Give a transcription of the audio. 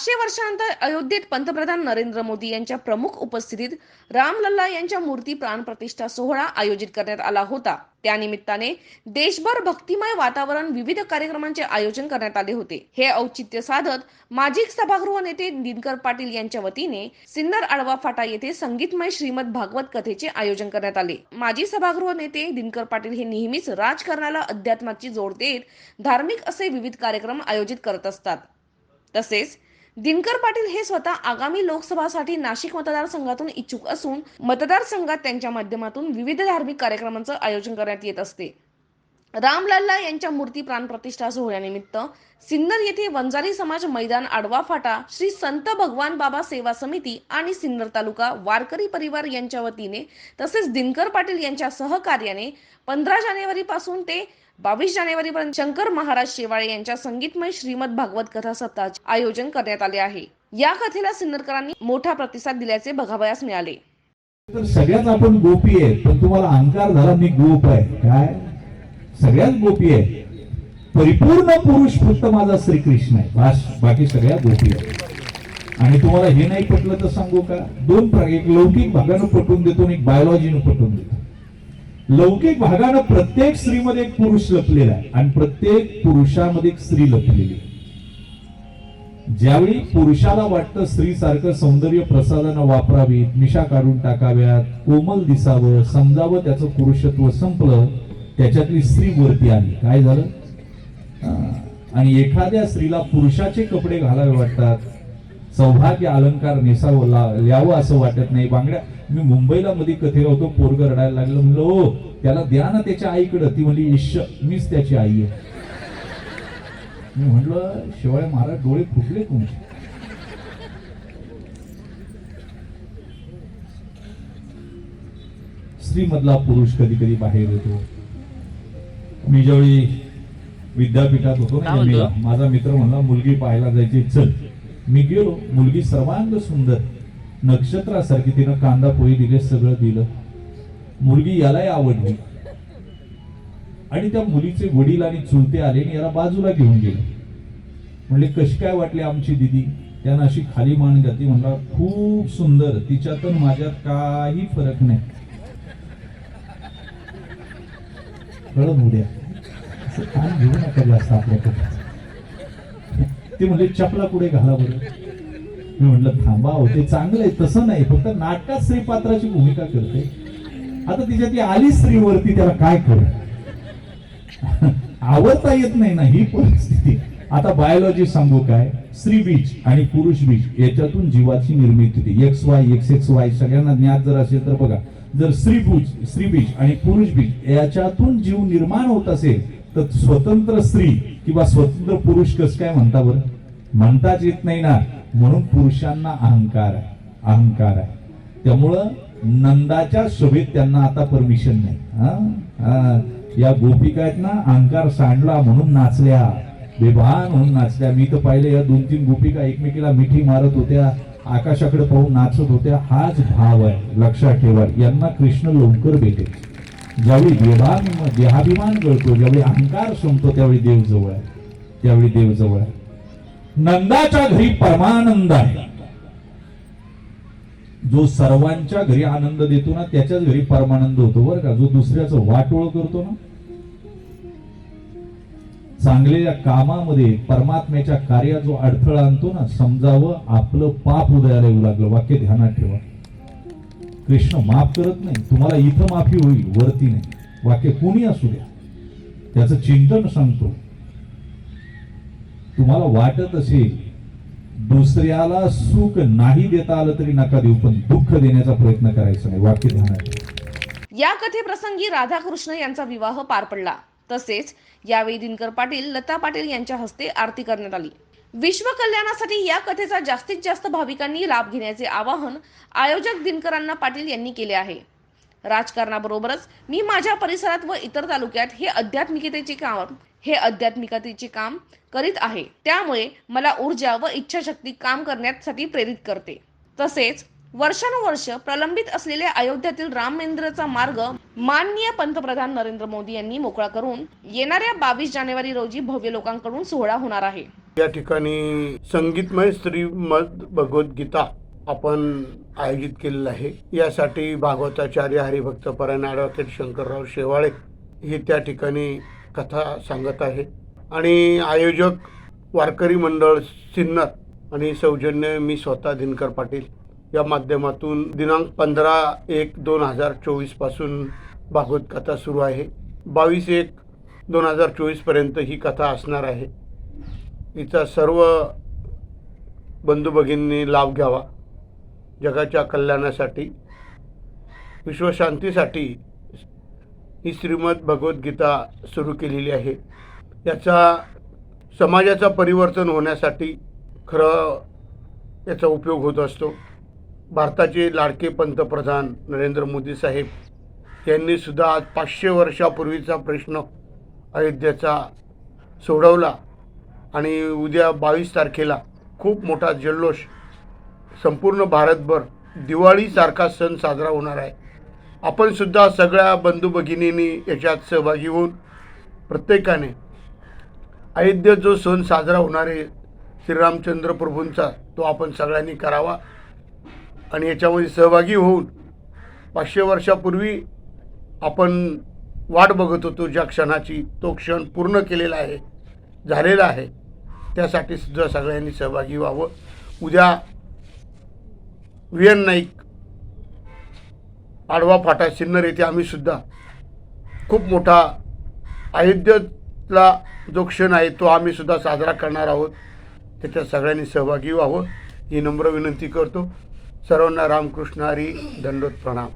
पाचशे वर्षानंतर अयोध्येत पंतप्रधान नरेंद्र मोदी यांच्या प्रमुख उपस्थितीत रामलल्ला यांच्या मूर्ती प्राणप्रतिष्ठा सोहळा आयोजित करण्यात आला होता. त्यानिमित्ताने देशभर भक्तिमय वातावरण विविध कार्यक्रमांचे आयोजन करण्यात आले होते. हे औचित्य साधत माजी सभागृह नेते दिनकर पाटील यांच्या वतीने सिन्नर आडवा फाटा येथे संगीतमय श्रीमद भागवत कथेचे आयोजन करण्यात आले. माजी सभागृह नेते दिनकर पाटील हे नेहमीच राजकारणाला अध्यात्माची जोड देत धार्मिक असे विविध कार्यक्रम आयोजित करत असतात. तसेच दिनकर पाटील हे स्वतः आगामी लोकसभासाठी नाशिक मतदारसंघातून इच्छुक असून मतदारसंघात त्यांच्या माध्यमातून विविध धार्मिक कार्यक्रमांचं आयोजन करण्यात येत असते. रामलल्ला यांच्या मूर्ती प्राणप्रतिष्ठा सोहळ्यानिमित्त सिन्नर येथे वंजारी समाज मैदान आडवा फाटा श्री संत भगवान बाबा सेवा समिती आणि सिन्नर तालुका वारकरी परिवार यांच्या वतीने तसेच दिनकर पाटील यांच्या सहकार्याने पंधरा जानेवारी पासून ते बावीस जानेवारी पर्यंत शंकर महाराज शेवाळे यांच्या संगीतमय श्रीमद भागवत कथा सप्ताहाचे आयोजन करण्यात आले आहे. या कथेला सिन्नरकरांनी मोठा प्रतिसाद दिल्याचे बघावयास मिळाले. तर सगळ्यात आपण गोपी आहे पण तुम्हाला अहंकार झाला मी गोप आहे. काय? सगळ्याच गोपी आहे. परिपूर्ण पुरुष फक्त माझा श्रीकृष्ण आहे. बाकी सगळ्या गोपी आहे आणि तुम्हाला हे नाही पटलं तर सांगू का? दोन प्रकार एक लौकिक भागानं पटवून देतो आणि एक बायोलॉजीनं पटवून देतो. लौकिक भागानं प्रत्येक स्त्रीमध्ये एक पुरुष लपलेला आहे आणि प्रत्येक पुरुषामध्ये एक स्त्री लपलेली ज्यावेळी पुरुषाला वाटतं स्त्री सारखं सौंदर्य प्रसादानं वापरावी मिशा काढून टाकाव्यात कोमल दिसावं समजावं त्याचं पुरुषत्व संपलं त्याच्यातली स्त्री वरती आली. काय झालं. आणि एखाद्या स्त्रीला पुरुषाचे कपडे घालावे वाटतात. सौभाग्य अलंकार नेसावं ला- यावं असं वाटत नाही. बांगड्या मी मुंबईला मध्ये कथेला होतो पोरग रडायला लागलं. म्हणलं हो त्याला द्या ना त्याच्या आईकडं. ती म्हणली इश्श मीच त्याची आई आहे. मी म्हटलं शिवाय महाराज डोळे फुटले तुमचे. स्त्रीमधला पुरुष कधी कधी बाहेर येतो. मी ज्यावेळी विद्यापीठात होतो ना? माझा मित्र म्हणला मुलगी पाहायला जायची चल. मी गेलो. मुलगी सर्वांग सुंदर. नक्षत्रासारखी तिनं कांदा पोळी दिले सगळं दिलं. मुलगी यालाही आवडली. आणि त्या मुलीचे वडील आणि चुलते आले आणि याला बाजूला घेऊन गेले. म्हणले कशी काय वाटली आमची दिदी? त्यानं अशी खाली मान घातली. म्हणला खूप सुंदर. तिच्यात आणि माझ्यात काही फरक नाही. हो, कळत उद्या असं काम घेऊ नका जास्त आपल्याकडे ते म्हणले चपला पुढे घाला बरं. मी म्हटलं थांबा होते चांगलं आहे तसं नाही फक्त नाटकात स्त्री पात्राची भूमिका करते. आता तिच्या ती आली स्त्रीवरती त्याला काय करू? आवडता येत नाही ना ही परिस्थिती. आता बायोलॉजी सांगू काय? स्त्री बीज आणि पुरुष बीज याच्यातून जीवाची निर्मिती होते. X Y X X Y सगळ्यांना ज्ञात जर असेल तर बघा. जर स्त्रीभुज स्त्रीबीज आणि पुरुष बीज याच्यातून जीव निर्माण होत असेल तर स्वतंत्र स्त्री किंवा स्वतंत्र पुरुष कस काय म्हणता बरं? म्हणताच येत नाही ना. म्हणून पुरुषांना अहंकार आहे अहंकार आहे. त्यामुळं नंदाच्या शोभेत त्यांना आता परमिशन नाही. हा? या गोपिका आहेत ना अहंकार सांडला म्हणून नाचल्या. बेभान म्हणून नाचल्या. मी तर पाहिले या दोन तीन गोपिका एकमेकीला मिठी मारत होत्या. आकाशाकडे पाहून नाचत होत्या. हाच भाव आहे. लक्षात ठेवा. यांना कृष्ण लोणकर भेटेल ज्यावेळी देवान देहाभिमान गळतो ज्यावेळी अहंकार संपतो त्यावेळी देव जवळ आहे. त्यावेळी देव जवळ आहे. नंदाच्या घरी परमानंद आहे. जो सर्वांच्या घरी आनंद देतो ना त्याच्याच घरी परमानंद होतो. बरं का? जो दुसऱ्याचं वाटोळ करतो ना चांगलेल्या कामामध्ये परमात्म्याच्या कार्यात जो अडथळा आणतो ना समजावं आपलं पाप उदयाला येऊ लागलं. वाक्य ध्यानात ठेवा. कृष्ण माफ करत नाही. तुम्हाला इथं माफी होईल वरती नाही. वाक्य कोणी असू द्या. त्याचं चिंतन सांगतो. तुम्हाला वाटत असेल दुसऱ्याला सुख नाही देता आलं तरी नका देऊ पण दुःख देण्याचा प्रयत्न करायचा नाही. वाक्य ध्यानात ठेवा. या कथेप्रसंगी राधाकृष्ण यांचा विवाह पार पडला. तसेच यावेळी दिनकर पाटील लता पाटील यांच्या हस्ते आरती करण्यात आली. विश्व कल्याणासाठी या कथेचा जास्तीत जास्त भाविकांनी लाभ घेण्याचे आवाहन आयोजक दिनकरांना पाटील यांनी केले आहे. राजकारणाबरोबरच मी माझ्या परिसरात व इतर तालुक्यात हे आध्यात्मिकतेचे काम हे आध्यात्मिकतेचे काम करीत आहे. त्यामुळे मला ऊर्जा व इच्छाशक्ती काम करण्यासाठी प्रेरित करते. तसेच वर्षानुवर्ष प्रलंबित असलेल्या अयोध्यातील राम मंदिराचा मार्ग माननीय पंतप्रधान नरेंद्र मोदी यांनी मोकळा करून येणाऱ्या बावीस जानेवारी रोजी भव्य लोकांकडून सोहळा होणार आहे. या ठिकाणी संगीतमय श्रीमद भगवद्गीता आपण आयोजित केलेलं आहे. यासाठी भागवताचार्य हरिभक्त परायण ॲडव्होकेट शंकरराव शेवाळे हे त्या ठिकाणी कथा सांगत आहे आणि आयोजक वारकरी मंडळ सिन्नर आणि सौजन्य मी स्वतः दिनकर पाटील या माध्यमातून दिनांक पंधरा एक दोन हजार चोवीसपासून भागवत कथा सुरू आहे. बावीस एक दोन हजार चोवीसपर्यंत ही कथा असणार आहे. हिचा सर्व बंधू भगिनींनी लाभ घ्यावा. जगाच्या कल्याणासाठी विश्वशांतीसाठी ही श्रीमद भगवद्गीता सुरू केलेली आहे. याचा समाजाचा परिवर्तन होण्यासाठी खरं याचा उपयोग होत असतो. भारताचे लाडके पंतप्रधान नरेंद्र मोदी साहेब यांनी सुद्धा आज पाचशे वर्षापूर्वीचा प्रश्न अयोध्येचा सोडवला आणि उद्या बावीस तारखेला खूप मोठा जल्लोष संपूर्ण भारतभर दिवाळीसारखा सण साजरा होणार आहे. आपण सुद्धा सगळ्या बंधू भगिनींनी याच्यात सहभागी होऊन प्रत्येकाने अयोध्येत जो सण साजरा होणार आहे श्रीरामचंद्र प्रभूंचा तो आपण सगळ्यांनी करावा. आणि याच्यामध्ये सहभागी होऊन पाचशे वर्षापूर्वी आपण वाट बघत होतो ज्या क्षणाची तो क्षण पूर्ण केलेला आहे झालेला आहे. त्यासाठी सुद्धा सगळ्यांनी सहभागी व्हावं. उद्या व्हीएन नाईक आडवा फाटा सिन्नर येथे आम्ही सुद्धा खूप मोठा अयोध्येतला जो क्षण आहे तो आम्ही सुद्धा साजरा करणार आहोत. त्याच्यात सगळ्यांनी सहभागी व्हावं. ही नम्र विनंती करतो. सर्वांना रामकृष्ण हरी दंडोत प्रणाम.